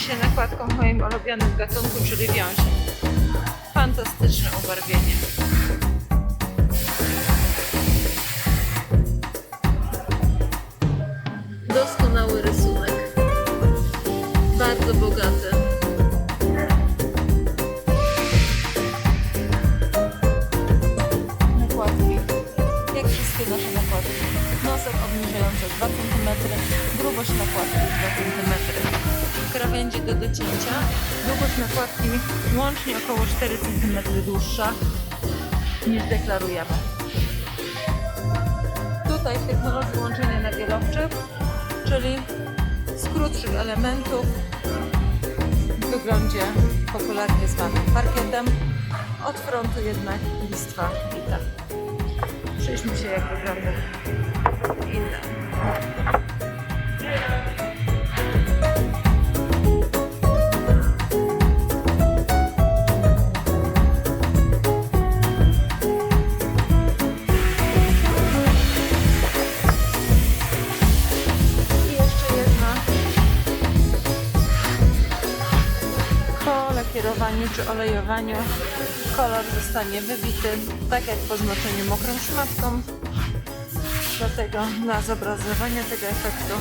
się nakładką w moim ulubionym gatunku, czyli wiązie. Fantastyczne ubarwienie. Doskonały rysunek. Bardzo bogaty. Nakładki. Jak wszystkie nasze nakładki. Nosek obniżający 2 cm, grubość nakładki 2 cm. Krawędzie do docięcia. Długość nakładki łącznie około 4 cm dłuższa niż deklarujemy. Tutaj w technologii łączenia nawielowczych, czyli z krótszych elementów w wyglądzie popularnie zwanym parkietem, od frontu jednak listwa bita. Przyjrzmy się jak wygląda lakierowaniu czy olejowaniu kolor zostanie wybity, tak jak po zmoczeniu mokrą szmatką. Dlatego na zobrazowanie tego efektu